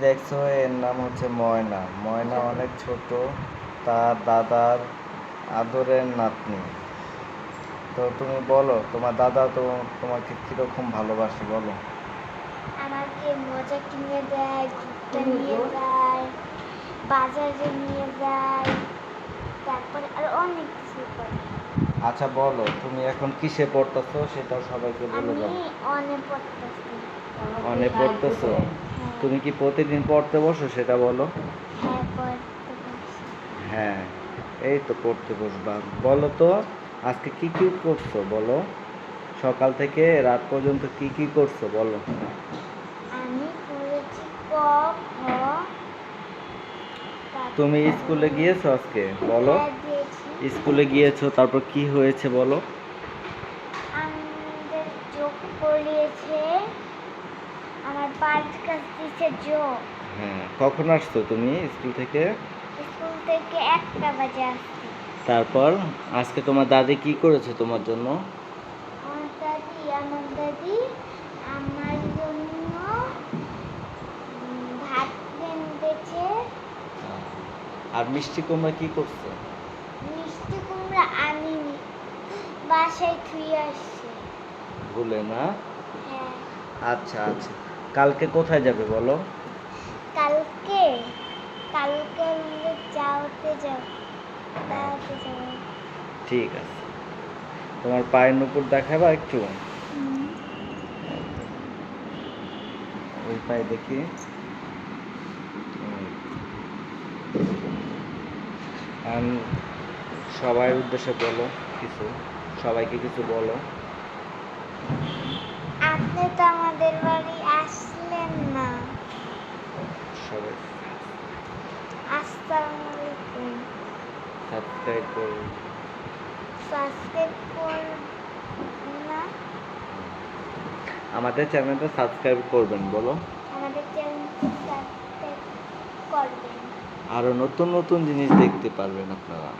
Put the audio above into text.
দেখছ এর নাম হচ্ছে ময়না। ময়না অনেক ছোট তার দাদার আদরের নাতনি। তো তুমি বলো তোমার দাদা তো তোমাকে কীরকম ভালোবাসে বলো। আমাকে মজা কিনে দেয় ঘুরতে নিয়ে যায় বাজারে নিয়ে যায় তারপরে আর অনেক কিছু করে। আচ্ছা বলো তুমি এখন কিসে পড়তেছো সেটাও সবাইকে বলে আমি দাও। অনেক পড়তেছি। অনেক পড়তেছো? তুমি কি প্রতিদিন পড়তে বসো সেটা বলো? হ্যাঁ পড়তে বসি। হ্যাঁ এই তো পড়তে বসবা। বলো তো আজকে কি কি করছ বলো? সকাল থেকে রাত পর্যন্ত কি কি করছ বলো? আমি পড়েছি ক খ তুমি স্কুলে গিয়েছো আজকে? বলো। হ্যাঁ, স্কুলে গিয়েছো তারপর কি হয়েছে বলো? আমাদের যোগ করিয়েছে আমার পাঁচ কাছ দিয়েছে যোগ হ্যাঁ কখন আসছো তুমি স্কুল থেকে? স্কুল থেকে একটা বাজে আসছি। তারপর আজকে তোমার দাদি কি করেছে তোমার জন্য? আমার দাদি আমার দাদি আমার জন্য ভাত রেঁধেছে আর মিষ্টি কুমড়া কি করছে? মিষ্টি কুমড়া আনিনি বাসায় থুয়ে আসছে। ভুলে না? হ্যাঁ। আচ্ছা আচ্ছা। কালকে কোথায় যাবে বলো? কালকে কালকে আমরা যাওয়াতে যাব বেড়াতে যাব। ঠিক আছে। তোমার পায়ের নুপুর দেখাবা একটু? ওই পায়ে দেখি। আর উদ্দেশ্যে বলো কিছু। সবাইকে কিছু বলো। আপনি তো আমাদের বাড়ি আসলেন না। আসসালামু আলাইকুম সাবস্ক্রাইব করো সাবস্ক্রাইব কর না? আমাদের চ্যানেলটা সাবস্ক্রাইব করবেন বলো। আমাদের চ্যানেলটি সাবস্ক্রাইব করবেন। আরও নতুন নতুন জিনিস দেখতে পারবেন আপনারা।